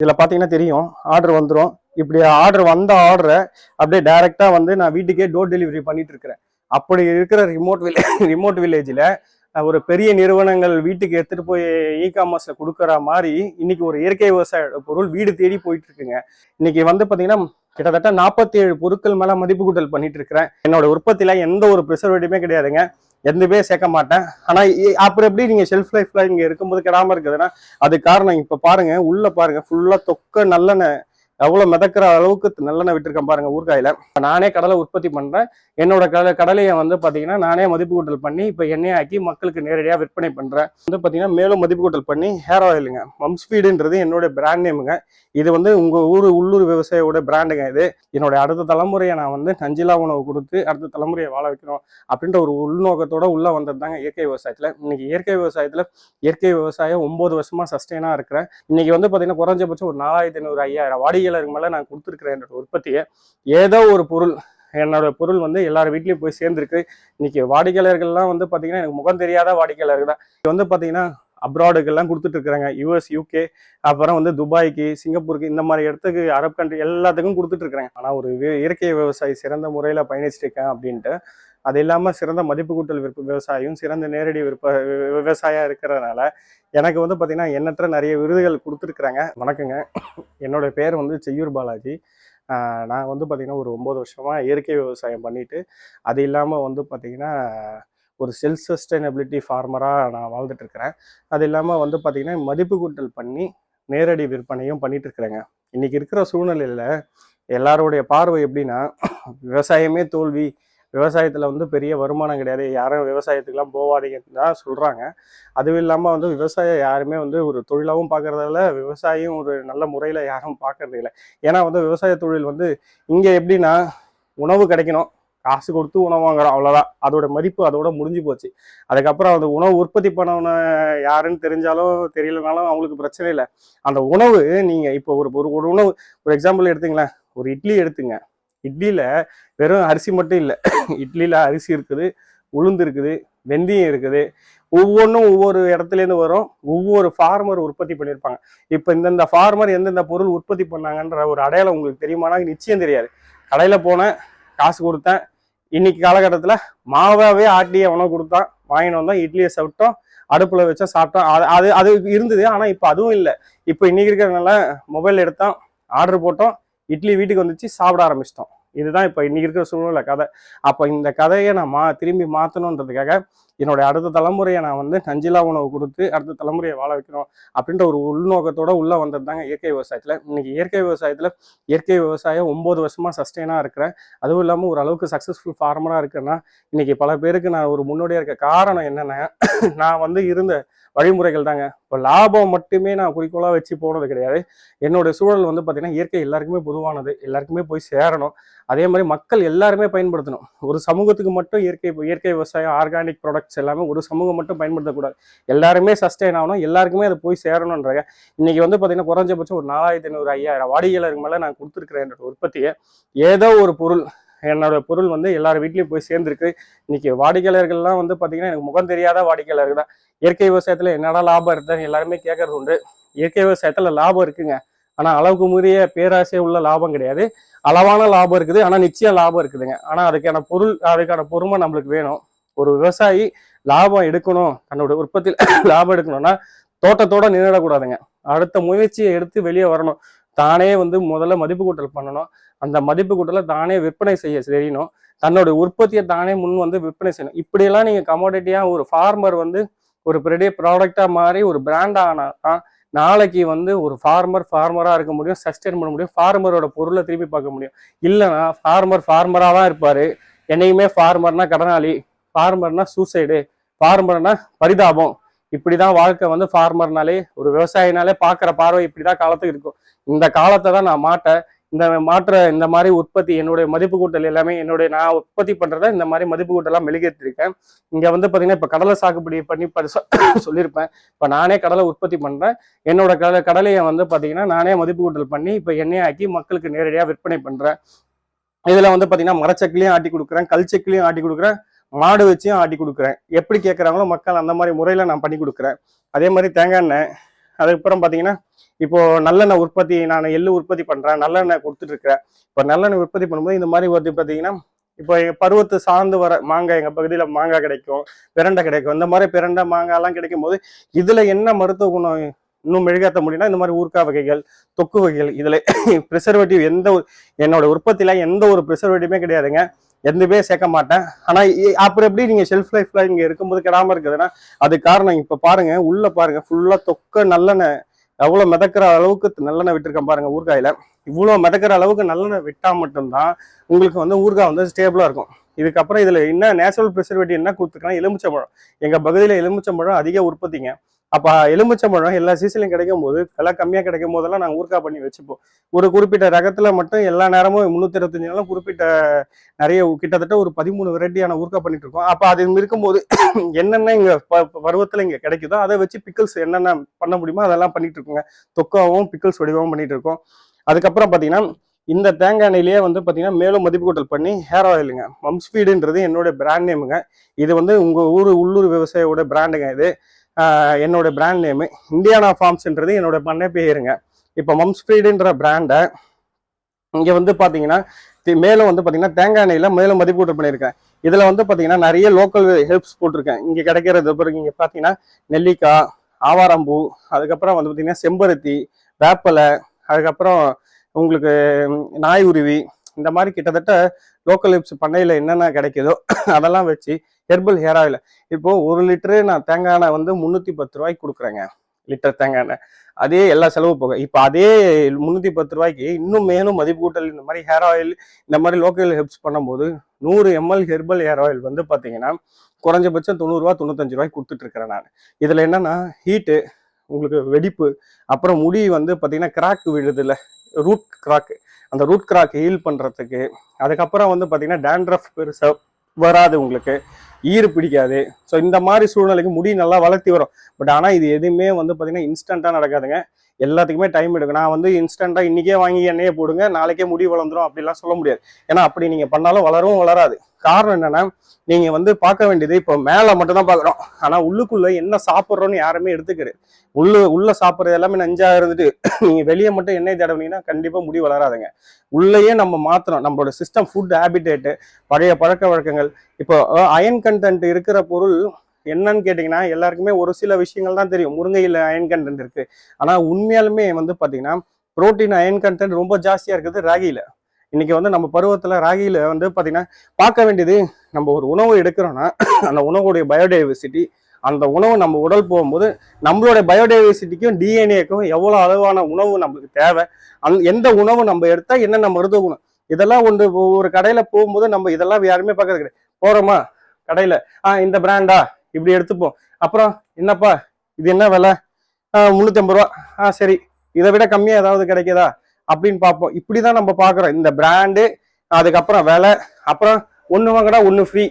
இதில் பார்த்தீங்கன்னா தெரியும். ஆர்டர் வந்துடும் இப்படி ஆர்டர் வந்த ஆர்டரை அப்படியே டைரெக்டாக வந்து நான் வீட்டுக்கே டோர் டெலிவரி பண்ணிட்டு இருக்கிறேன். அப்படி இருக்கிற ரிமோட் வில்லே ரிமோட் வில்லேஜில் ஒரு பெரிய நிறுவனங்கள் வீட்டுக்கு எடுத்துகிட்டு போய் இ காமர்ஸில் கொடுக்குற மாதிரி இன்னைக்கு ஒரு இயற்கை விவசாய பொருள் வீடு தேடி போயிட்டு இருக்குங்க. இன்னைக்கு வந்து பார்த்தீங்கன்னா கிட்டத்தட்ட நாற்பத்தி ஏழு பொருட்கள் மேலே மதிப்பு கூட்டல் பண்ணிட்டு இருக்கிறேன். என்னோட உற்பத்தியில எந்த ஒரு ப்ரிசர்வேட்டிவுமே கிடையாதுங்க. எதுவுமே சேர்க்க மாட்டேன். ஆனா அப்புறம் எப்படி நீங்க ஷெல்ஃப் லைஃப்ல இங்க இருக்கும்போது கெடாம இருக்குதுன்னா அது காரணம் இப்ப பாருங்க உள்ள பாருங்க ஃபுல்லா தொக்க நல்லெண்ணெய் அவ்வளோ மிதக்கிற அளவுக்கு நல்லெண்ணெய் விட்டுருக்கேன் பாருங்க ஊறுகாயில. நானே கடலை உற்பத்தி பண்ணுறேன் என்னோட கடலை கடலையை வந்து பார்த்தீங்கன்னா நானே மதிப்பு கூட்டல் பண்ணி இப்போ எண்ணெய் ஆக்கி மக்களுக்கு நேரடியாக விற்பனை பண்ணுறேன் வந்து பார்த்தீங்கன்னா மேலும் மதிப்பு கூட்டல் பண்ணி ஹேர் ஆயிலுங்க மம்ஸ்பீடுன்றது என்னோட பிராண்ட் நேமுங்க இது வந்து உங்கள் ஊர் உள்ளூர் விவசாயியோட பிராண்டுங்க இது. என்னோட அடுத்த தலைமுறையை நான் வந்து நஞ்சிலா உணவு கொடுத்து அடுத்த தலைமுறையை வாழ வைக்கணும் அப்படின்ற ஒரு உள்நோக்கத்தோட உள்ளே வந்தது தாங்க இயற்கை விவசாயத்தில். இன்னைக்கு இயற்கை விவசாயத்தில் இயற்கை விவசாயம் ஒம்பது வருஷமாக சஸ்டெயினாக இருக்கிறேன். இன்னைக்கு வந்து பார்த்தீங்கன்னா குறைஞ்சபட்சம் ஒரு நாலாயிரத்தி ஐநூறு ஐயாயிரம் வாடிக்கையாளருக்கு மேலே நான் கொடுத்துருக்குறேன் என்னோட உற்பத்தியை ஏதோ ஒரு பொருள் என்னோட பொருள் வந்து எல்லார் வீட்லேயும் போய் சேர்ந்துருக்கு. இன்னைக்கு வாடிக்கையாளர்கள்லாம் வந்து பார்த்தீங்கன்னா எனக்கு முகம் தெரியாத வாடிக்கையாளர்கள் தான். இது வந்து பார்த்தீங்கன்னா அப்ராடுக்கெல்லாம் கொடுத்துட்டு இருக்கிறாங்க யூஎஸ் யூகே அப்புறம் வந்து துபாய்க்கு சிங்கப்பூருக்கு இந்த மாதிரி இடத்துக்கு அரப் கண்ட்ரி எல்லாத்துக்கும் கொடுத்துட்ருக்குறாங்க. ஆனால் ஒரு இயற்கை விவசாயி சிறந்த முறையில் பயணிச்சுட்டு இருக்கேன் அப்படின்ட்டு அது இல்லாமல் சிறந்த மதிப்பு கூட்டல் விற்ப விவசாயியும் சிறந்த நேரடி விற்ப விவசாயியாக இருக்கிறதுனால எனக்கு வந்து பார்த்திங்கன்னா எண்ணற்ற நிறைய விருதுகள் கொடுத்துருக்குறாங்க. வணக்கங்க. என்னோடய பேர் வந்து செய்யூர் பாலாஜி. நான் வந்து பார்த்திங்கன்னா ஒரு ஒம்பது வருஷமாக இயற்கை விவசாயம் பண்ணிட்டு அது இல்லாமல் வந்து பார்த்தீங்கன்னா ஒரு செல்ஃப் சஸ்டைனபிலிட்டி ஃபார்மராக நான் வாழ்ந்துட்டுருக்குறேன். அது இல்லாமல் வந்து பார்த்திங்கன்னா மதிப்பு கூட்டல் பண்ணி நேரடி விற்பனையும் பண்ணிகிட்ருக்குறேங்க இருக்கிறேங்க இருக்கிற சூழ்நிலையில் எல்லாருடைய பார்வை எப்படின்னா விவசாயமே தோல்வி விவசாயத்தில் வந்து பெரிய வருமானம் கிடையாது. யாரும் விவசாயத்துக்குலாம் போகாதீங்கன்னு தான் சொல்கிறாங்க அதுவும் இல்லாமல் வந்து விவசாயம் யாருமே வந்து ஒரு தொழிலாகவும் பார்க்குறதால விவசாயம் ஒரு நல்ல முறையில் யாரும் பார்க்கறது இல்லை. ஏன்னா வந்து விவசாய தொழில் வந்து இங்கே எப்படின்னா உணவு கிடைக்கணும். காசு கொடுத்து உணவு வாங்குறோம் அவ்வளோதான் அதோட மதிப்பு அதோட முடிஞ்சு போச்சு. அதுக்கப்புறம் அந்த உணவு உற்பத்தி பண்ணவன யாருன்னு தெரிஞ்சாலும் தெரியலனாலும் அவங்களுக்கு பிரச்சனை இல்லை. அந்த உணவு நீங்கள் இப்போ ஒரு ஒரு ஒரு உணவு ஒரு எக்ஸாம்பிள் எடுத்துங்களேன். ஒரு இட்லி எடுத்துங்க. இட்லியில் வெறும் அரிசி மட்டும் இல்லை. இட்லியில் அரிசி இருக்குது உளுந்து இருக்குது வெந்தயம் இருக்குது. ஒவ்வொன்றும் ஒவ்வொரு இடத்துலேருந்து வரும். ஒவ்வொரு ஃபார்மர் உற்பத்தி பண்ணியிருப்பாங்க. இப்போ இந்தந்த ஃபார்மர் எந்தெந்த பொருள் உற்பத்தி பண்ணாங்கன்ற ஒரு அடையாளம் உங்களுக்கு தெரியுமானா நிச்சயம் தெரியாது. கடையில் போனேன் காசு கொடுத்தேன். இன்னைக்கு காலகட்டத்தில் மாவாவே ஆட்டி உணவு கொடுத்தான். வாங்கிட்டு வந்தோம் இட்லியை சாப்பிட்டோம் அடுப்பில் வச்சா சாப்பிட்டோம். அது அது அது இருந்தது ஆனால் இப்போ அதுவும் இல்லை. இப்போ இன்னைக்கு இருக்கிறதுனால மொபைல் எடுத்தோம் ஆர்டர் போட்டோம். இட்லி வீட்டுக்கு வந்துச்சு சாப்பிட ஆரம்பிச்சிட்டோம். இதுதான் இப்போ இன்னைக்கு இருக்கிற சூழ்நிலை கதை. அப்போ இந்த கதையை நான் மா திரும்பி மாற்றணுன்றதுக்காக என்னுடைய அடுத்த தலைமுறையை நான் வந்து நஞ்சிலா உணவு கொடுத்து அடுத்த தலைமுறையை வாழ வைக்கணும் அப்படின்ற ஒரு உள்நோக்கத்தோட உள்ள வந்தது தாங்க இயற்கை விவசாயத்தில். இன்னைக்கு இயற்கை விவசாயத்தில் இயற்கை விவசாயம் ஒன்பது வருஷமா சஸ்டெயினாக இருக்கிறேன். அதுவும் இல்லாமல் ஒரு அளவுக்கு சக்ஸஸ்ஃபுல் ஃபார்மராக இருக்கேன்னா இன்னைக்கு பல பேருக்கு நான் ஒரு முன்னோடியாக இருக்க காரணம் என்னன்னா நான் வந்து இருந்த வழிமுறைகள் தாங்க. இப்போ லாபம் மட்டுமே நான் குறிக்கோளாக வச்சு போனது கிடையாது. என்னோட சூழல் வந்து பார்த்தீங்கன்னா இயற்கை எல்லாருக்குமே பொதுவானது. எல்லாருக்குமே போய் சேரணும். அதே மாதிரி மக்கள் எல்லாருமே பயன்படுத்தணும். ஒரு சமூகத்துக்கு மட்டும் இயற்கை இயற்கை விவசாயம் ஆர்கானிக் ப்ராடக்ட்ஸ் எல்லாமே ஒரு சமூகம் மட்டும் பயன்படுத்தக்கூடாது. எல்லாருமே சஸ்டெயின் ஆகணும் எல்லாருக்குமே அது போய் சேரணுன்றாங்க இன்னைக்கு வந்து பார்த்தீங்கன்னா குறைஞ்சபட்சம் ஒரு நாலாயிரத்தி ஐநூறு ஐயாயிரம் வாடிக்கையாளருக்கு மேலே நான் கொடுத்துருக்கிறேன் என்னோட உற்பத்தியை. ஏதோ ஒரு பொருள் என்னோட பொருள் வந்து எல்லார் வீட்லேயும் போய் சேர்ந்துருக்கு. இன்னைக்கு வாடிக்கையாளர்கள்லாம் வந்து பார்த்தீங்கன்னா எனக்கு முகம் தெரியாத வாடிக்கையாளர்கள் தான். இயற்கை விவசாயத்தில் என்னடா லாபம் இருக்குதுன்னு எல்லாருமே கேட்கறது உண்டு. இயற்கை விவசாயத்தில் லாபம் இருக்குங்க. ஆனால் அளவுக்கு மீறிய பேராசை உள்ள லாபம் கிடையாது. அளவான லாபம் இருக்குது. ஆனால் நிச்சயம் லாபம் இருக்குதுங்க. ஆனால் அதுக்கான பொருள் அதுக்கான பொறுமை நம்மளுக்கு வேணும். ஒரு விவசாயி லாபம் எடுக்கணும் தன்னோட உற்பத்தியில் லாபம் எடுக்கணும்னா தோட்டத்தோட நின்றுடக்கூடாதுங்க அடுத்த முயற்சியை எடுத்து வெளியே வரணும். தானே வந்து முதல்ல மதிப்பு கூட்டல் பண்ணணும். அந்த மதிப்பு கூட்டலை தானே விற்பனை செய்ய தெரியணும். தன்னோட உற்பத்தியை தானே முன் வந்து விற்பனை செய்யணும். இப்படியெல்லாம் நீங்கள் கமோடிட்டியாக ஒரு ஃபார்மர் வந்து ஒரு பெரிய ப்ராடக்டாக மாறி ஒரு பிராண்ட் ஆனால் தான் நாளைக்கு வந்து ஒரு ஃபார்மர் ஃபார்மராக இருக்க முடியும் சஸ்டெயின் பண்ண முடியும் ஃபார்மரோட பொருளை திருப்பி பார்க்க முடியும். இல்லைன்னா ஃபார்மர் ஃபார்மராக தான் இருப்பார். என்னைக்குமே ஃபார்மர்னா கடனாளி. ஃபார்மர்னா சூசைடு ஃபார்மர்னா பரிதாபம். இப்படிதான் வாழ்க்கை வந்து ஃபார்மர்னாலே ஒரு விவசாயினாலே பார்க்குற பார்வை இப்படிதான் காலத்துக்கு இருக்கும். இந்த காலத்தை தான் நான் மாட்டேன் இந்த மாற்ற இந்த மாதிரி உற்பத்தி என்னுடைய மதிப்பு கூட்டல் எல்லாமே என்னுடைய நான் உற்பத்தி பண்றத இந்த மாதிரி மதிப்பு கூட்டலாம் மெழுகேற்றிருக்கேன் இங்க வந்து பாத்தீங்கன்னா இப்ப கடலை சாகுபடி பண்ணி சொல்லியிருப்பேன். இப்ப நானே கடலை உற்பத்தி பண்றேன். என்னோட கடலை கடலையை வந்து பாத்தீங்கன்னா நானே மதிப்பு கூட்டல் பண்ணி இப்ப எண்ணெய் ஆக்கி மக்களுக்கு நேரடியா விற்பனை பண்றேன். இதுல வந்து பாத்தீங்கன்னா மரச்சக்கிலையும் ஆட்டி கொடுக்குறேன் கல் ஆட்டி கொடுக்குறேன். மாடு வச்சியும் ஆட்டி கொடுக்குறேன். எப்படி கேட்குறாங்களோ மக்கள் அந்த மாதிரி முறையில் நான் பண்ணி கொடுக்குறேன். அதே மாதிரி தேங்காய் எண்ணெய் அதுக்கப்புறம் பார்த்தீங்கன்னா இப்போ நல்லெண்ணெய் உற்பத்தி நான் எள்ளு உற்பத்தி பண்ணுறேன் நல்லெண்ணெய் கொடுத்துட்ருக்கிறேன். இப்போ நல்லெண்ணெய் உற்பத்தி பண்ணும்போது இந்த மாதிரி வந்து பார்த்தீங்கன்னா இப்போ எங்க பருவத்தை சார்ந்து வர மாங்காய் எங்கள் பகுதியில் மாங்காய் கிடைக்கும் பிரண்டை கிடைக்கும். இந்த மாதிரி பிரண்டை மாங்காய்லாம் கிடைக்கும் போது இதில் என்ன மருத்துவ குணம் இன்னும் மெழுகாத்த முடியும்னா இந்த மாதிரி ஊர்க்கா வகைகள் தொக்கு வகைகள் இதில் ப்ரிசர்வேட்டிவ் எந்த ஒரு என்னோட உற்பத்தியில் எந்த ஒரு ப்ரிசர்வேட்டிவுமே கிடையாதுங்க. எதுவுமே சேர்க்க மாட்டேன். ஆனா அப்புறம் எப்படி நீங்க ஷெல்ஃப் லைஃப்ல இங்க இருக்கும்போது கெடாம இருக்குதுன்னா அது காரணம் இப்ப பாருங்க உள்ள பாருங்க ஃபுல்லா தொக்க நல்லெண்ணெய் எவ்வளவு மிதக்கிற அளவுக்கு நல்லெண்ணெய் விட்டுருக்கேன் பாருங்க ஊறுகாயில். இவ்வளவு மிதக்கிற அளவுக்கு நல்லெண்ணெய் விட்டா மட்டும்தான் உங்களுக்கு வந்து ஊறுகாய் வந்து ஸ்டேபிளா இருக்கும். இதுக்கப்புறம் இதுல என்ன நேச்சுரல் ப்ரிசர்வேட்டிவ் என்ன கொடுத்துருக்காங்க எலுமிச்சம்பழம். எங்க பகுதியில எலுமிச்சம்பழம் அதிக உற்பத்திங்க. அப்போ எலுமிச்சம்பழம் எல்லா சீசன்லையும் கிடைக்கும் போது விலை கம்மியாக கிடைக்கும் போதெல்லாம் நாங்கள் ஊறுகாய் பண்ணி வச்சுப்போம். ஒரு குறிப்பிட்ட ரகத்தில் மட்டும் எல்லா நேரமும் முந்நூற்றி இருபத்தஞ்சு நாளும் குறிப்பிட்ட நிறைய கிட்டத்தட்ட ஒரு பதிமூணு வெரைட்டியான ஊறுகாய் பண்ணிட்டு இருக்கோம். அப்போ அது இருக்கும்போது என்னென்ன இங்கே ப- பருவத்தில் இங்கே கிடைக்குதோ அதை வச்சு பிக்கிள்ஸ் என்னென்ன பண்ண முடியுமோ அதெல்லாம் பண்ணிட்டு இருக்கோங்க. தொக்காவும் பிக்கிள்ஸ் வடிவமும் பண்ணிட்டு இருக்கோம். அதுக்கப்புறம் பார்த்தீங்கன்னா இந்த தேங்காய் எண்ணெயிலேயே வந்து பார்த்தீங்கன்னா மேலும் மதிப்பு கூட்டல் பண்ணி ஹேர் ஆயிலுங்க மம்ஸ்பீடுன்றது என்னுடைய பிராண்ட் நேமுங்க இது வந்து உங்கள் ஊர் உள்ளூர் விவசாயியோட பிராண்டுங்க இது. என்னோடய பிராண்ட் நேமு இந்தியானா ஃபார்ம்ஸ்ன்றது என்னோட பண்ணை பேருங்க. இப்போ மம்ஸ்பீடுன்ற பிராண்டை இங்கே வந்து பார்த்தீங்கன்னா தி- வந்து பார்த்தீங்கன்னா தேங்காய் எண்ணெயில் மேலும் மதிப்பு பண்ணியிருக்கேன் இதில் வந்து பார்த்தீங்கன்னா நிறைய லோக்கல் ஹெல்ப்ஸ் போட்டிருக்கேன். இங்கே கிடைக்கிறது பிறகு இங்கே பார்த்தீங்கன்னா நெல்லிக்காய் ஆவாரம்பூ அதுக்கப்புறம் வந்து பார்த்தீங்கன்னா செம்பருத்தி வேப்பலை அதுக்கப்புறம் உங்களுக்கு நாய் உருவி இந்த மாதிரி கிட்டத்தட்ட லோக்கல் ஹெப்ஸ் பண்ணையில் என்னென்ன கிடைக்குதோ அதெல்லாம் வச்சு ஹெர்பல் ஹேர் ஆயில் இப்போது ஒரு லிட்டரு நான் தேங்காய் எண்ணெய் வந்து முந்நூற்றி பத்து ரூபாய்க்கு கொடுக்குறேங்க. லிட்டர் தேங்காய் எண்ணெய். அதே எல்லா செலவு போக. இப்போ அதே முந்நூற்றி பத்து ரூபாய்க்கு இன்னும் மேலும் மதிப்பு கூட்டல் இந்த மாதிரி ஹேர் ஆயில் இந்த மாதிரி லோக்கல் ஹெப்ஸ் பண்ணும்போது நூறு எம்எல் ஹெர்பல் ஹேர் ஆயில் வந்து பார்த்தீங்கன்னா குறைஞ்சபட்சம் தொண்ணூறுரூவா தொண்ணூத்தஞ்சு ரூபாய்க்கு கொடுத்துட்ருக்கிறேன் நான். இதில் என்னென்னா ஹீட்டு உங்களுக்கு வெடிப்பு அப்புறம் முடி வந்து பார்த்தீங்கன்னா கிராக் விழுதில் ரூட் கிராக்கு அந்த ரூட் கிராக் ஹீல் பண்ணுறதுக்கு அதுக்கப்புறம் வந்து பார்த்தீங்கன்னா டேண்ட்ரஃப் பெருசாக வராது உங்களுக்கு. ஈறு பிடிக்காது. ஸோ இந்த மாதிரி சூழ்நிலைக்கு முடி நல்லா வளர்த்தி வரும். பட் ஆனால் இது எதுவுமே வந்து பார்த்தீங்கன்னா இன்ஸ்டண்ட்டாக நடக்காதுங்க. எல்லாத்துக்குமே டைம் எடுக்கும். நான் வந்து இன்ஸ்டண்ட்டாக இன்றைக்கே வாங்கி எண்ணெயை போடுங்க நாளைக்கே முடி வளர்ந்துரும் அப்படிலாம் சொல்ல முடியாது. ஏன்னா அப்படி நீங்கள் பண்ணாலும் வளரவும் வளராது. காரணம் என்னென்னா நீங்கள் வந்து பார்க்க வேண்டியது இப்போ மேலே மட்டும்தான் பார்க்குறோம். ஆனால் உள்ளுக்குள்ளே என்ன சாப்பிட்றோன்னு யாருமே எடுத்துக்கிறது உள்ளு உள்ளே சாப்பிட்றது எல்லாமே நஞ்சாக இருந்துட்டு நீங்கள் வெளியே மட்டும் எண்ணெய் தடவுனீங்கன்னா கண்டிப்பாக முடி வளராதுங்க. உள்ளேயே நம்ம மாற்றணும் நம்மளோட சிஸ்டம் ஃபுட் ஹேபிடேட்டு பழைய பழக்க வழக்கங்கள். இப்போ அயன் கண்டென்ட் இருக்கிற பொருள் என்னன்னு கேட்டிங்கன்னா எல்லாருக்குமே ஒரு சில விஷயங்கள் தான் தெரியும். முருங்கையில் அயன் கண்டென்ட் இருக்குது ஆனால் உண்மையாலுமே வந்து பார்த்தீங்கன்னா புரோட்டீன் அயன் கண்டென்ட் ரொம்ப ஜாஸ்தியாக இருக்குது ராகியில். இன்னைக்கு வந்து நம்ம பருவத்தில் ராகியில் வந்து பார்த்தீங்கன்னா பார்க்க வேண்டியது நம்ம ஒரு உணவு எடுக்கிறோன்னா அந்த உணவுடைய பயோடைவர்சிட்டி அந்த உணவு நம்ம உடல் போகும்போது நம்மளோட பயோடைவர்சிட்டிக்கும் டிஎன்ஏக்கும் எவ்வளோ அளவான உணவு நம்மளுக்கு தேவை அந் எந்த உணவு நம்ம எடுத்தால் என்னென்ன மருத்துவ குணம் இதெல்லாம் ஒன்று ஒரு கடையில் போகும்போது நம்ம இதெல்லாம் யாருமே பார்க்கறது கிடையாது போகிறோமா கடையில். ஆ இந்த பிராண்டா இப்படி எடுத்துப்போம். அப்புறம் என்னப்பா? இது என்ன விலை? முந்நூற்றம்பது ரூபா. ஆ சரி. இதை விட கம்மியாக ஏதாவது கிடைக்குதா? அப்படின்னு பார்ப்போம். இப்படி தான் நம்ம பார்க்குறோம். இந்த பிராண்டு அதுக்கப்புறம் விலை அப்புறம் ஒன்று வாங்கடா ஒன்று ஃப்ரீ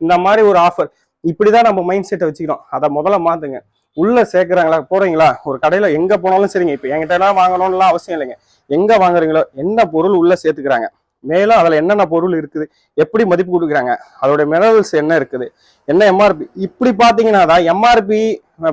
இந்த மாதிரி ஒரு ஆஃபர் இப்படி தான் நம்ம மைண்ட் செட்டை வச்சுக்கிறோம். அதை முதல்ல மாற்றுங்க உள்ள சேர்க்குறாங்களா? போறீங்களா? ஒரு கடையில எங்க போனாலும் சரிங்க. இப்போ என்கிட்ட எல்லாம் வாங்கணும்லாம் அவசியம் இல்லைங்க. எங்க வாங்குறீங்களோ என்ன பொருள் உள்ள சேர்த்துக்கிறாங்க? மேலும் அதில் என்னென்ன பொருள் இருக்குது? எப்படி மதிப்பு கொடுக்குறாங்க? அதோட மினரல்ஸ் என்ன இருக்குது? என்ன எம்ஆர்பி இப்படி பார்த்தீங்கன்னா தான் எம்ஆர்பி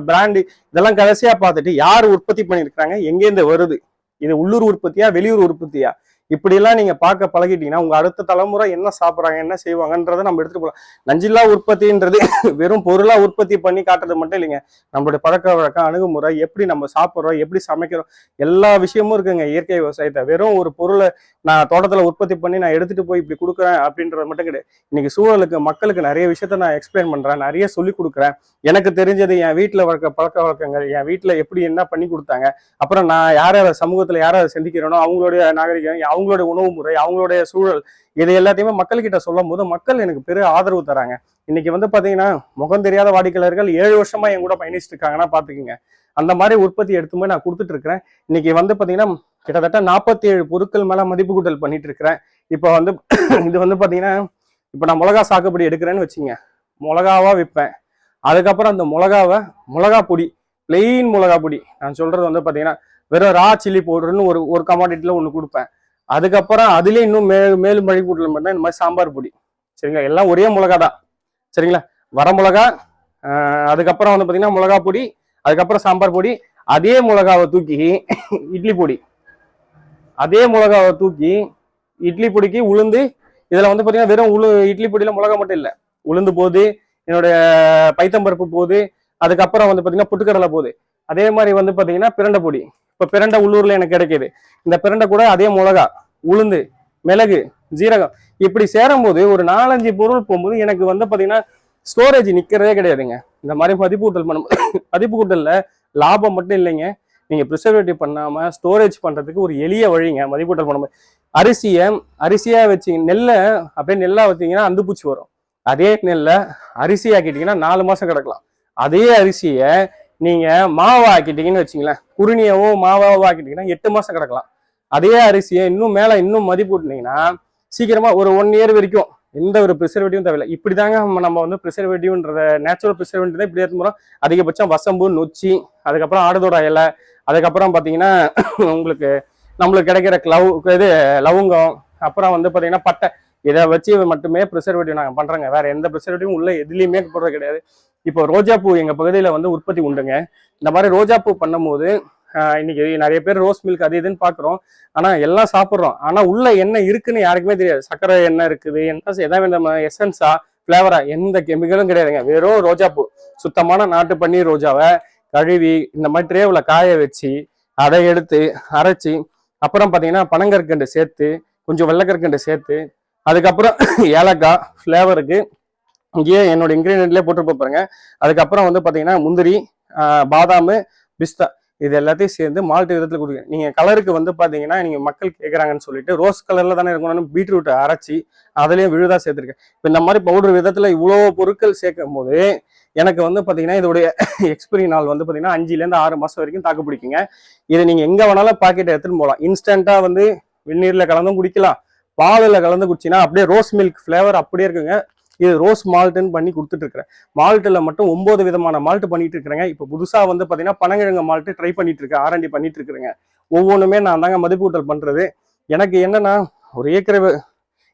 பிராண்டு இதெல்லாம் கடைசியாக பார்த்துட்டு யார் உற்பத்தி பண்ணியிருக்கிறாங்க? எங்கேருந்து வருது? இது உள்ளூர் உற்பத்தியா வெளியூர் உற்பத்தியா? இப்படிலாம் நீங்க பார்க்க பழகிட்டீங்கன்னா உங்க அடுத்த தலைமுறை என்ன சாப்பிட்றாங்க என்ன செய்வாங்கன்றதை நம்ம எடுத்துட்டு போகலாம் நஞ்சில்லா உற்பத்தின்றது வெறும் பொருளா உற்பத்தி பண்ணி காட்டுறது மட்டும் இல்லைங்க. நம்மளுடைய பழக்க வழக்கம் அணுகுமுறை எப்படி நம்ம சாப்பிட்றோம் எப்படி சமைக்கிறோம் எல்லா விஷயமும் இருக்குங்க இயற்கை விவசாயத்தை வெறும் ஒரு பொருளை நான் தோட்டத்துல உற்பத்தி பண்ணி நான் எடுத்துட்டு போய் இப்படி கொடுக்குறேன் அப்படின்றது மட்டும் கிடையாது. இன்னைக்கு சூழலுக்கு மக்களுக்கு நிறைய விஷயத்த நான் எக்ஸ்பிளைன் பண்றேன் நிறைய சொல்லி கொடுக்குறேன். எனக்கு தெரிஞ்சது என் வீட்டுல வளர்க்க பழக்க வழக்கங்கள் என் வீட்டுல எப்படி என்ன பண்ணி கொடுத்தாங்க அப்புறம் நான் யார் யார் சமூகத்துல யார் யார் சந்திக்கிறேனோ அவங்களுடைய நாகரிகம் அவங்களுடைய உணவு முறை அவங்களுடைய சூழல் இது எல்லாத்தையுமே மக்கள்கிட்ட சொல்லும் போது மக்கள் எனக்கு பெரிய ஆதரவு தராங்க. இன்னைக்கு வந்து பாத்தீங்கன்னா முகம் தெரியாத வாடிக்கையாளர்கள் ஏழு வருஷமா என் கூட பயணிச்சுட்டு இருக்காங்கன்னா பாத்துக்கோங்க. அந்த மாதிரி உற்பத்தி எடுத்து போய் நான் கொடுத்துட்டு இருக்கிறேன். இன்னைக்கு வந்து பாத்தீங்கன்னா கிட்டத்தட்ட நாற்பத்தி ஏழு பொருட்கள் மேல மதிப்பு கூட்டல் பண்ணிட்டு இருக்கிறேன். இப்போ வந்து இது வந்து பாத்தீங்கன்னா இப்போ நான் மிளகா சாகுபடி எடுக்கிறேன்னு வச்சுங்க மிளகாவா விற்பேன் அதுக்கப்புறம் அந்த மிளகாவை மிளகா பொடி பிளெயின் மிளகா பொடி நான் சொல்றது வந்து பாத்தீங்கன்னா வெறும் ரா சில்லி பவுடர்னு ஒரு ஒரு கமாடிட்டில ஒன்று கொடுப்பேன். அதுக்கப்புறம் அதுலேயே இன்னும் மே மேலும் மழை கூட்டல் பண்ணால் இந்த மாதிரி சாம்பார் பொடி. சரிங்களா? எல்லாம் ஒரே மிளகா தான் சரிங்களா? வர மிளகா அதுக்கப்புறம் வந்து பார்த்தீங்கன்னா மிளகா பொடி அதுக்கப்புறம் சாம்பார் பொடி அதே மிளகாவை தூக்கி இட்லி பொடி. அதே மிளகாவை தூக்கி இட்லி பொடிக்கு உளுந்து இதில் வந்து பார்த்தீங்கன்னா வெறும் உளு இட்லி பொடியில் மிளகா மட்டும் இல்லை. உளுந்து போகுது என்னுடைய பைத்தம்பருப்பு போகுது அதுக்கப்புறம் வந்து பார்த்தீங்கன்னா புட்டுக்கடலை போகுது அதே மாதிரி வந்து பார்த்தீங்கன்னா பிரண்டை பொடி. இப்போ பிரண்டை உள்ளூரில் எனக்கு கிடைக்கிது. இந்த பிரண்டை கூட அதே மிளகா உளுந்து மிளகு ஜீரகம் இப்படி சேரும்போது ஒரு நாலஞ்சு பொருள் போகும்போது எனக்கு வந்து பார்த்தீங்கன்னா ஸ்டோரேஜ் நிற்கிறதே கிடையாதுங்க. இந்த மாதிரி மதிப்பூட்டல் கூட்டல் பண்ணும் மதிப்பு கூட்டலில் லாபம் மட்டும் இல்லைங்க. நீங்கள் ப்ரிசர்வேட்டிவ் பண்ணாமல் ஸ்டோரேஜ் பண்ணுறதுக்கு ஒரு எளிய வழிங்க. மதிப்பூட்டல் பண்ணும்போது அரிசியை அரிசியாக வச்சு நெல்லை அப்படியே நெல்லாக வச்சீங்கன்னா அந்துப்பூச்சி வரும். அதே நெல்லை அரிசி நாலு மாதம் கிடக்கலாம். அதே அரிசியை நீங்கள் மாவா ஆக்கிட்டீங்கன்னு வச்சுங்களேன் குருணியாவோ மாவாவோ ஆக்கிட்டீங்கன்னா எட்டு மாதம் கிடக்கலாம். அதே அரிசியை இன்னும் மேலே இன்னும் மதிப்பு கூட்டினீங்கன்னா சீக்கிரமாக ஒரு ஒன் இயர் வரைக்கும் எந்த ஒரு ப்ரிசர்வேட்டிவும் தேவையில்லை. இப்படிதாங்க நம்ம நம்ம வந்து ப்ரிசர்வேட்டிவ்ன்றத நேச்சுரல் ப்ரிசர்வேட்டிவ் தான் இப்படி எடுத்து போகிறோம் அதிகபட்சம் வசம்பு நொச்சி அதுக்கப்புறம் ஆடுதோட இலை அதுக்கப்புறம் பார்த்தீங்கன்னா உங்களுக்கு நம்மளுக்கு கிடைக்கிற லவ் இது லவங்கம் அப்புறம் வந்து பார்த்தீங்கன்னா பட்டை. இதை வச்சு மட்டுமே ப்ரிசர்வேட்டிவ் நாங்கள் பண்ணுறோங்க வேறு எந்த ப்ரிசர்வேட்டிவும் உள்ள எதுலேயுமே போடுறது கிடையாது. இப்போ ரோஜா பூ எங்கள் பகுதியில் வந்து உற்பத்தி உண்டுங்க. இந்த மாதிரி ரோஜா பூ பண்ணும்போது இன்னைக்கு நிறைய பேர் ரோஸ் மில்க் அது இதுன்னு பார்க்குறோம் ஆனால் எல்லாம் சாப்பிட்றோம். ஆனால் உள்ள என்ன இருக்குன்னு யாருக்குமே தெரியாது. சர்க்கரை என்ன இருக்குது என்ன எதாவது நம்ம எசன்ஸா ஃப்ளேவரா எந்த கெமிக்கலும் கிடையாதுங்க. வெறும் ரோஜா பூ சுத்தமான நாட்டு பன்னீர் ரோஜாவை கழுவி இந்த மாதிரி ட்ரேவில் காய வச்சு அதை எடுத்து அரைச்சி அப்புறம் பார்த்தீங்கன்னா பனங்கற்கண்டு சேர்த்து கொஞ்சம் வெள்ளைக்கற்கண்டு சேர்த்து அதுக்கப்புறம் ஏலக்காய் ஃப்ளேவருக்கு இங்கேயே என்னோட இன்க்ரீடியன்ட்லேயே போட்டு பாருங்க. அதுக்கப்புறம் வந்து பார்த்தீங்கன்னா முந்திரி பாதாமு பாதாம் பிஸ்தா இது எல்லாத்தையும் சேர்ந்து மால்ட் விதத்தில் கொடுக்குறேன் நீங்கள் கலருக்கு வந்து பார்த்தீங்கன்னா நீங்கள் மக்கள் கேட்குறாங்கன்னு சொல்லிட்டு ரோஸ் கலரில் தானே இருக்கணும்னு பீட்ரூட்டை அரைச்சி அதுலேயும் விழுதாக சேர்த்துருக்கேன். இப்போ இந்த மாதிரி பவுடர் விதத்தில் இவ்வளோ பொருட்கள் சேர்க்கும் போது எனக்கு வந்து பார்த்தீங்கன்னா இதோடைய எக்ஸ்பிரி நாள் வந்து பார்த்தீங்கன்னா அஞ்சுலேருந்து ஆறு மாதம் வரைக்கும் தாக்கு பிடிக்குங்க. இதை நீங்கள் எங்கே வேணாலும் பாக்கெட்டை எடுத்துகிட்டு போகலாம். இன்ஸ்டண்ட்டாக வந்து வெந்நீரில் கலந்தும் குடிக்கலாம். பாலில் கலந்து குடிச்சின்னா அப்படியே ரோஸ் மில்க் ஃப்ளேவர் அப்படியே இருக்குங்க. இது ரோஸ் மால்ட்டுன்னு பண்ணி கொடுத்துட்டு இருக்கிறேன் மால்ட்டில் மட்டும் ஒன்பது விதமான மால்ட் பண்ணிட்டு இருக்கிறேங்க இப்போ புதுசாக வந்து பார்த்தீங்கன்னா பனங்கிழங்கு மால்ட்டு ட்ரை பண்ணிட்டு இருக்கேன் ஆர்என்டி பண்ணிட்டு இருக்கிறேங்க ஒவ்வொன்றுமே நான் தாங்க மதிப்பூட்டல் பண்ணுறது எனக்கு என்னன்னா ஒரு ஏக்கரை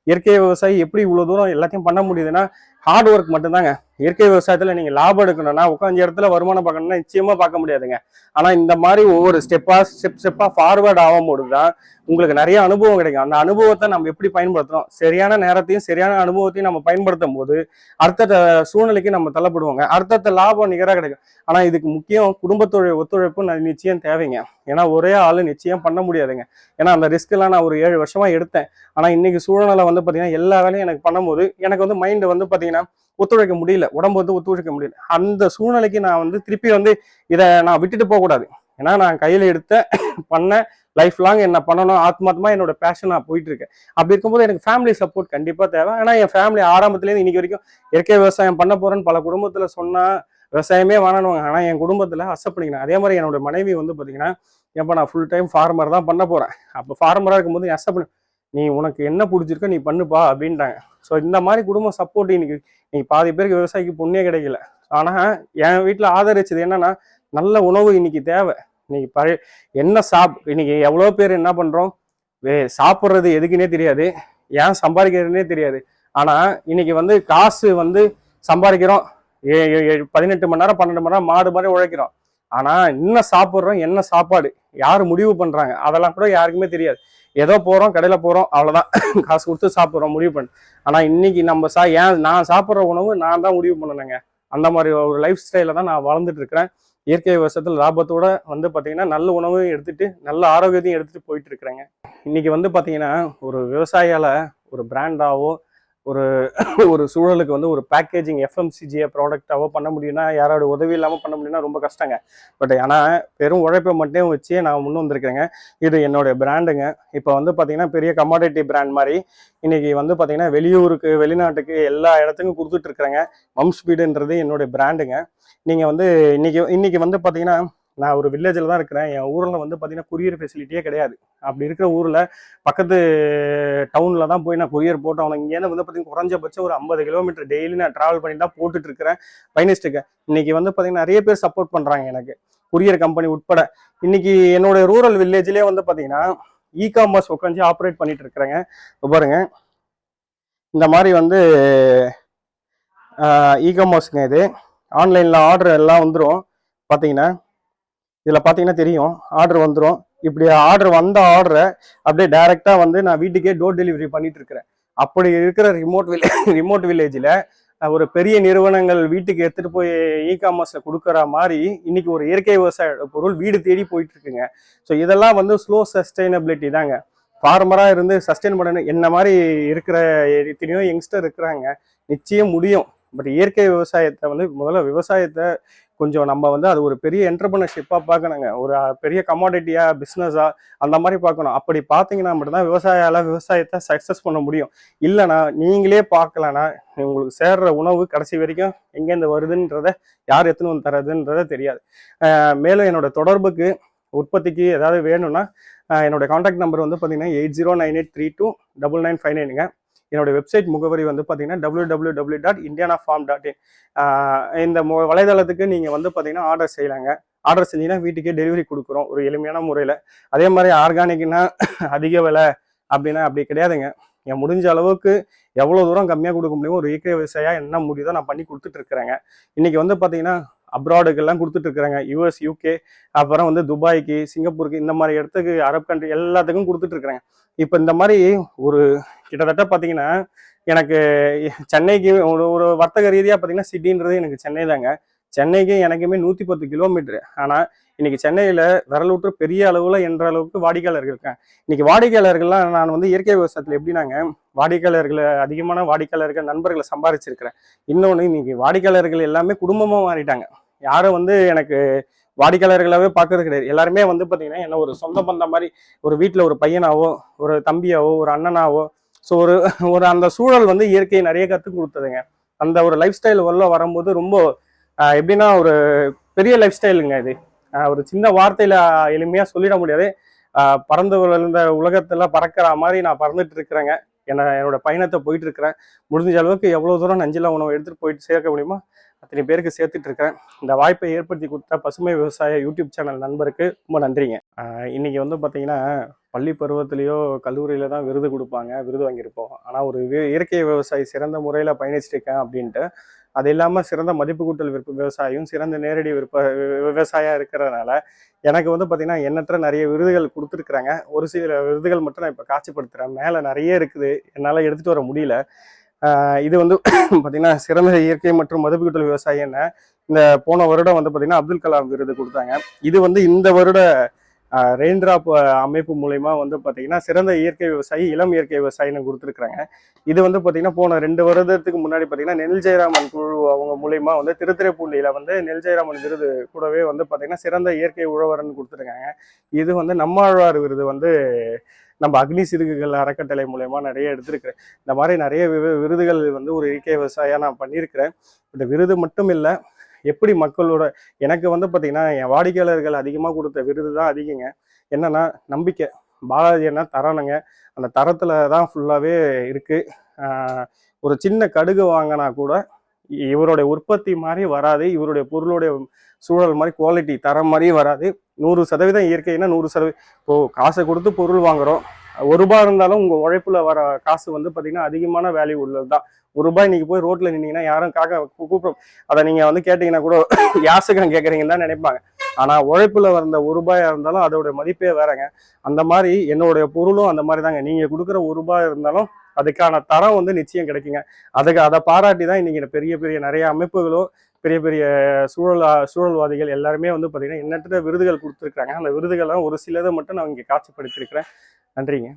இயற்கை விவசாயி எப்படி இவ்வளோ தூரம் எல்லாத்தையும் பண்ண முடியுதுன்னா ஹார்ட் ஒர்க் மட்டும்தாங்க. இயற்கை விவசாயத்தில் நீங்கள் லாபம் எடுக்கணும்னா உட்காந்து இடத்துல வருமானம் பார்க்கணும்னா நிச்சயமாக பார்க்க முடியாதுங்க. ஆனால் இந்த மாதிரி ஒவ்வொரு ஸ்டெப்பாக ஸ்டெப் ஸ்டெப்பாக ஃபார்வேர்ட் ஆகும்போது தான் உங்களுக்கு நிறைய அனுபவம் கிடைக்கும். அந்த அனுபவத்தை நம்ம எப்படி பயன்படுத்துகிறோம் சரியான நேரத்தையும் சரியான அனுபவத்தையும் நம்ம பயன்படுத்தும் போது அடுத்த சூழ்நிலைக்கு நம்ம தள்ளப்படுவோங்க. அடுத்தடுத்த லாபம் நிகராக கிடைக்கும். ஆனால் இதுக்கு முக்கியம் குடும்பத்துடைய ஒத்துழைப்பு நிச்சயம் தேவைங்க. ஏன்னா ஒரே ஆள் நிச்சயம் பண்ண முடியாதுங்க. ஏன்னா அந்த ரிஸ்க் நான் ஒரு ஏழு வருஷமாக எடுத்தேன். ஆனால் இன்னைக்கு சூழ்நிலை வந்து பார்த்தீங்கன்னா எல்லா வேலையும் எனக்கு பண்ணும்போது எனக்கு வந்து மைண்டு வந்து பார்த்திங்கன்னா ஒத்துழைக்க முடியல உடம்பு வந்து ஒத்துழைக்க முடியல. அந்த சூழ்நிலைக்கு நான் வந்து திருப்பி வந்து இதை நான் விட்டுட்டு போகக்கூடாது ஏன்னா நான் கையில் எடுத்த பண்ண லைஃப் லாங் என்ன பண்ணணும் ஆத்மாத்மா என்னோட பேஷன் நான் போயிட்டு இருக்கேன் அப்படி இருக்கும்போது எனக்கு ஃபேமிலி சப்போர்ட் கண்டிப்பாக தேவை. ஏன்னா என் ஃபேமிலி ஆரம்பத்துலேருந்து இன்னைக்கு வரைக்கும் இயற்கை விவசாயம் பண்ண போறேன்னு பல குடும்பத்தில் சொன்னால் விவசாயமே வேணானுவாங்க ஆனால் என் குடும்பத்தில் அக்செப்ட் பண்ணிக்கிறேன் அதே மாதிரி என்னோட மனைவி வந்து பார்த்தீங்கன்னா எப்போ நான் ஃபுல் டைம் ஃபார்மர் தான் பண்ண போறேன். அப்போ ஃபார்மராக இருக்கும்போது நீ அக்செப்ட் பண்ணி நீ உனக்கு என்ன பிடிச்சிருக்கோ நீ பண்ணுப்பா அப்படின்ட்டாங்க. ஸோ இந்த மாதிரி குடும்ப சப்போர்ட் இன்னைக்கு இன்னைக்கு பாதி பேருக்கு விவசாயிக்கு பொண்ணே கிடைக்கல. ஆனால் என் வீட்டில் ஆதரிச்சது என்னன்னா நல்ல உணவு இன்னைக்கு தேவை. இன்னைக்கு பழைய என்ன சாப் இன்னைக்கு எவ்வளோ பேர் என்ன பண்ணுறோம் வே சாப்பிட்றது எதுக்குன்னே தெரியாது. ஏன் சம்பாதிக்கிறதுனே தெரியாது. ஆனால் இன்னைக்கு வந்து காசு வந்து சம்பாதிக்கிறோம். ஏ- பதினெட்டு மணி நேரம் பன்னெண்டு மணி நேரம் மாடு மாதிரி உழைக்கிறோம். ஆனால் என்ன சாப்பிட்றோம் என்ன சாப்பாடு யார் முடிவு பண்ணுறாங்க அதெல்லாம் கூட யாருக்குமே தெரியாது. ஏதோ போகிறோம் கடையில் போகிறோம் அவ்வளோதான் காசு கொடுத்து சாப்பிட்றோம் முடிவு பண்ணு. ஆனால் இன்னைக்கு நம்ம சா ஏன் நான் சாப்பிட்ற உணவு நான் தான் முடிவு பண்ணணுங்க அந்த மாதிரி ஒரு லைஃப் ஸ்டைலில் தான் நான் வளர்ந்துட்டு இருக்கிறேன். இயற்கை விவசாயத்தில் லாபத்தோட வந்து பார்த்தீங்கன்னா நல்ல உணவையும் எடுத்துட்டு நல்ல ஆரோக்கியத்தையும் எடுத்துட்டு போயிட்டு இருக்கிறேங்க. இன்னைக்கு வந்து பார்த்தீங்கன்னா ஒரு விவசாயியால ஒரு பிராண்டாவோ ஒரு ஒரு சூழலுக்கு வந்து ஒரு பேக்கேஜிங் எஃப்எம்சிஜியை ப்ராடக்டாவோ பண்ண முடியும்னா யாரோட உதவி இல்லாமல் பண்ண முடியும்னா ரொம்ப கஷ்டங்க. பட் ஆனால் பெரும் உழைப்பை மட்டும் வச்சு நான் முன் வந்திருக்கிறேங்க. இது என்னுடைய பிராண்டுங்க இப்போ வந்து பார்த்தீங்கன்னா பெரிய கமாடிட்டி பிராண்ட் மாதிரி இன்னைக்கு வந்து பார்த்தீங்கன்னா வெளியூருக்கு வெளிநாட்டுக்கு எல்லா இடத்துக்கும் கொடுத்துட்ருக்குறேங்க மம்ஸ்பீடுன்றது ஸ்பீடுன்றது என்னுடைய பிராண்டுங்க நீங்கள் வந்து இன்னைக்கு இன்னைக்கு வந்து பார்த்தீங்கன்னா நான் ஒரு வில்லேஜில் தான் இருக்கிறேன். என் ஊரில் வந்து பார்த்தீங்கன்னா குரியர் ஃபெசிலிட்டியே கிடையாது. அப்படி இருக்கிற ஊரில் பக்கத்து டவுனில் தான் போய் நான் கொரியர் போட்டோம் அவனை இங்கேருந்து வந்து பார்த்தீங்கன்னா குறைஞ்சபட்சம் ஒரு ஐம்பது கிலோமீட்டர் டெய்லி நான் ட்ராவல் பண்ணி தான் போட்டுட்டு இருக்கிறேன். பயணிஸ்ட்டுக்கு இன்னைக்கு வந்து பார்த்தீங்கன்னா நிறைய பேர் சப்போர்ட் பண்ணுறாங்க எனக்கு. கொரியர் கம்பெனி உட்பட. இன்னைக்கு என்னோட ரூரல் வில்லேஜ்லேயே வந்து பார்த்தீங்கன்னா இ காமர்ஸ் உட்காந்து ஆப்ரேட் பண்ணிட்டு இருக்கிறேங்க. பாருங்க. இந்த மாதிரி வந்து இ காமர்ஸ்ங்க இது. ஆன்லைனில் ஆர்டர் எல்லாம் வந்துடும் பார்த்தீங்கன்னா இதில் பார்த்தீங்கன்னா தெரியும் ஆர்டர் வந்துடும் இப்படி ஆர்டர் வந்த ஆர்டரை அப்படியே டைரெக்டாக வந்து நான் வீட்டுக்கே டோர் டெலிவரி பண்ணிட்டு இருக்கிறேன். அப்படி இருக்கிற ரிமோட் வில்லே ரிமோட் வில்லேஜில் ஒரு பெரிய நிறுவனங்கள் வீட்டுக்கு எடுத்துட்டு போய் இ காமர்ஸ்ல கொடுக்குற மாதிரி இன்னைக்கு ஒரு இயற்கை விவசாய பொருள் வீடு தேடி போயிட்டு இருக்குங்க. ஸோ இதெல்லாம் வந்து ஸ்லோ சஸ்டைனபிலிட்டி தாங்க. ஃபார்மரா இருந்து சஸ்டைன் பண்ண என்ன மாதிரி இருக்கிற எத்தனையோ யங்ஸ்டர் இருக்கிறாங்க. நிச்சயம் முடியும். பட் இயற்கை விவசாயத்தை வந்து முதல்ல விவசாயத்தை கொஞ்சம் நம்ம வந்து அது ஒரு பெரிய என்டர்பிரினர்ஷிப்பாக பார்க்கணுங்க. ஒரு பெரிய கமாடிட்டியா பிஸ்னஸா அந்த மாதிரி பார்க்கணும். அப்படி பார்த்தீங்கன்னா மட்டும்தான் விவசாயால விவசாயத்தை சக்ஸஸ் பண்ண முடியும். இல்லைன்னா நீங்களே பார்க்கலன்னா உங்களுக்கு சேர்ற உணவு கடைசி வரைக்கும் எங்கேருந்து வருதுன்றத யார் எத்தனை வந்து தரதுன்றத தெரியாது. மேலும் என்னோட தொடர்புக்கு உற்பத்திக்கு ஏதாவது வேணும்னா என்னோட காண்டாக்ட் நம்பர் வந்து பார்த்தீங்கன்னா eight zero nine eight three two double nine five நைனுங்க என்னோட வெப்சைட் முகவரி வந்து பார்த்தீங்கன்னா W W W dot Indiana farm dot in இந்த மு- வலைதளத்துக்கு நீங்கள் வந்து பார்த்தீங்கன்னா ஆர்டர் செய்யலாங்க. ஆர்டர் செஞ்சீங்கன்னா வீட்டுக்கே டெலிவரி கொடுக்குறோம். ஒரு எளிமையான முறையில். அதே மாதிரி ஆர்கானிக்னா அதிக விலை அப்படின்னா அப்படி கிடையாதுங்க. என் முடிஞ்ச அளவுக்கு எவ்வளோ தூரம் கம்மியாக கொடுக்க முடியுமோ ஒரு இயற்கை விவசாயம் என்ன முடியுதோ நான் பண்ணி கொடுத்துட்டு இருக்கிறேங்க. இன்னைக்கு வந்து பார்த்தீங்கன்னா அப்ராடுக்கெல்லாம் கொடுத்துட்டு இருக்கிறாங்க யூஎஸ் யூகே அப்புறம் வந்து துபாய்க்கு சிங்கப்பூருக்கு இந்த மாதிரி இடத்துக்கு அரப் கண்ட்ரி எல்லாத்துக்கும் கொடுத்துட்டு இருக்கிறாங்க இப்போ இந்த மாதிரி ஒரு கிட்டத்தட்ட பார்த்தீங்கன்னா எனக்கு சென்னைக்கு ஒரு ஒரு வர்த்தக ரீதியாக பார்த்தீங்கன்னா சிட்டின்றது எனக்கு சென்னை தாங்க. சென்னைக்கு எனக்குமே நூற்றி பத்து கிலோமீட்டரு ஆனால் இன்னைக்கு சென்னையில் விரலுற்று பெரிய அளவில் என்ற அளவுக்கு வாடிக்கையாளர்கள் இருக்கேன் இன்னைக்கு வாடிக்கையாளர்கள்லாம் நான் வந்து இயற்கை விவசாயத்தில் எப்படின்னாங்க வாடிக்கையாளர்களை அதிகமான வாடிக்கையாளர்கள் நண்பர்களை சம்பாரிச்சிருக்கிறேன். இன்னொன்று இன்னைக்கு வாடிக்கையாளர்கள் எல்லாமே குடும்பமாக மாறிட்டாங்க. யாரும் வந்து எனக்கு வாடிக்கையாளர்களாகவே பார்க்கறது கிடையாது. எல்லாருமே வந்து பார்த்தீங்கன்னா என்ன ஒரு சொந்த பந்தம் மாதிரி ஒரு வீட்டில் ஒரு பையனாவோ ஒரு தம்பியாவோ ஒரு அண்ணனாவோ ஸோ ஒரு ஒரு அந்த சூழல் வந்து இயற்கையை நிறைய கற்றுக் கொடுத்ததுங்க. அந்த ஒரு லைஃப் ஸ்டைல் உள்ள வரும்போது ரொம்ப எப்படின்னா ஒரு பெரிய லைஃப் ஸ்டைலுங்க இது. ஒரு சின்ன வார்த்தையில எளிமையாக சொல்லிட முடியாது. பறந்து விழுந்த உலகத்தில் பறக்கிற மாதிரி நான் பறந்துட்டு இருக்கிறேங்க. என்ன என்னோட பயணத்தை போயிட்டு இருக்கிறேன். முடிஞ்ச அளவுக்கு எவ்வளோ தூரம் நஞ்சில உணவு எடுத்துட்டு போயிட்டு சேர்க்க முடியுமோ? அத்தனை பேருக்கு சேர்த்துட்டு இருக்கேன் இந்த வாய்ப்பை ஏற்படுத்தி கொடுத்த பசுமை விவசாய யூடியூப் சேனல் நண்பருக்கு ரொம்ப நன்றிங்க. இன்றைக்கி இன்னைக்கு வந்து பார்த்தீங்கன்னா பள்ளி பருவத்திலேயோ கல்லூரியில தான் விருது கொடுப்பாங்க விருது வாங்கியிருப்போம். ஆனால் ஒரு வி- இயற்கை விவசாயி சிறந்த முறையில் பயணிச்சிருக்கேன் அப்படின்ட்டு அது இல்லாமல் சிறந்த மதிப்பு கூட்டல் விற்ப விவசாயம் சிறந்த நேரடி விற்ப விவசாயம் இருக்கிறதுனால எனக்கு வந்து பார்த்திங்கன்னா எண்ணற்ற நிறைய விருதுகள் கொடுத்துருக்குறாங்க. ஒரு சில விருதுகள் மட்டும் நான் இப்போ காட்சிப்படுத்துகிறேன் மேலே நிறைய இருக்குது. என்னால் எடுத்துகிட்டு வர முடியல. இது வந்து பார்த்தீங்கன்னா சிறந்த இயற்கை மற்றும் மதிப்பு விவசாயி என்ன இந்த போன வருடம் வந்து பார்த்தீங்கன்னா அப்துல் கலாம் விருது கொடுத்தாங்க. இது வந்து இந்த வருட ரெயின்ட்ராப் அமைப்பு மூலயமா வந்து பார்த்தீங்கன்னா சிறந்த இயற்கை விவசாயி இளம் இயற்கை விவசாயின்னு கொடுத்துருக்குறாங்க. இது வந்து பார்த்தீங்கன்னா போன ரெண்டு வருடத்துக்கு முன்னாடி பார்த்தீங்கன்னா நெல் ஜெயராமன் குழு அவங்க மூலயமா வந்து திருத்துறைப்பூண்டியில் வந்து நெல் ஜெயராமன் விருது கூடவே வந்து பார்த்தீங்கன்னா சிறந்த இயற்கை உழவர்னு கொடுத்துருக்காங்க. இது வந்து நம்மாழ்வார் விருது வந்து நம்ம அக்னி சிறுகுகள் அறக்கட்டளை மூலயமா நிறைய எடுத்திருக்கிறேன். இந்த மாதிரி நிறைய வி- விருதுகள் வந்து ஒரு இயற்கை விவசாயியாக நான் பண்ணியிருக்கிறேன். இந்த விருது மட்டும் இல்லை எப்படி மக்களோட எனக்கு வந்து பார்த்திங்கன்னா என் வாடிக்கையாளர்கள் அதிகமாக கொடுத்த விருது தான் அதிகங்க. என்னென்னா நம்பிக்கை. பாலாஜி என்ன தரணுங்க அந்த தரத்தில் தான் ஃபுல்லாகவே இருக்குது ஒரு சின்ன கடுகு வாங்கினா கூட இவருடைய உற்பத்தி மாதிரி வராது இவருடைய பொருளுடைய சூழல் மாதிரி குவாலிட்டி தரம் மாதிரி வராது. நூறு சதவீதம் இயற்கைன்னா நூறு சதவீதம் இப்போ காசை கொடுத்து பொருள் வாங்குறோம். ஒரு ரூபாய் இருந்தாலும் உங்கள் உழைப்பில் வர காசு வந்து பார்த்தீங்கன்னா அதிகமான வேல்யூ உள்ளது தான். ஒரு ரூபாய் இன்னைக்கு போய் ரோட்டில் நின்னீங்கன்னா யாரும் காக்க கூப்பிடும். அதை நீங்கள் வந்து கேட்டிங்கன்னா கூட யாசகம் கேட்குறீங்கன்னு தான் நினைப்பாங்க. ஆனால் உழைப்பில் வந்த ஒரு ரூபாயாக இருந்தாலும் அதோட மதிப்பே வேறங்க. அந்த மாதிரி என்னுடைய பொருளும் அந்த மாதிரி தாங்க. நீங்கள் கொடுக்குற ஒரு ரூபாய் இருந்தாலும் அதுக்கான தரம் வந்து நிச்சயம் கிடைக்குங்க. அதுக்கு அதை பாராட்டி தான் இன்னைக்கு பெரிய பெரிய நிறைய அமைப்புகளோ பெரிய பெரிய சூழல் சூழல்வாதிகள் எல்லாருமே வந்து பார்த்தீங்கன்னா எண்ணற்ற விருதுகள் கொடுத்துருக்காங்க அந்த விருதுகள்லாம் ஒரு சிலதை மட்டும் நான் இங்கே காட்சிப்படுத்தியிருக்கிறேன். நன்றிங்க.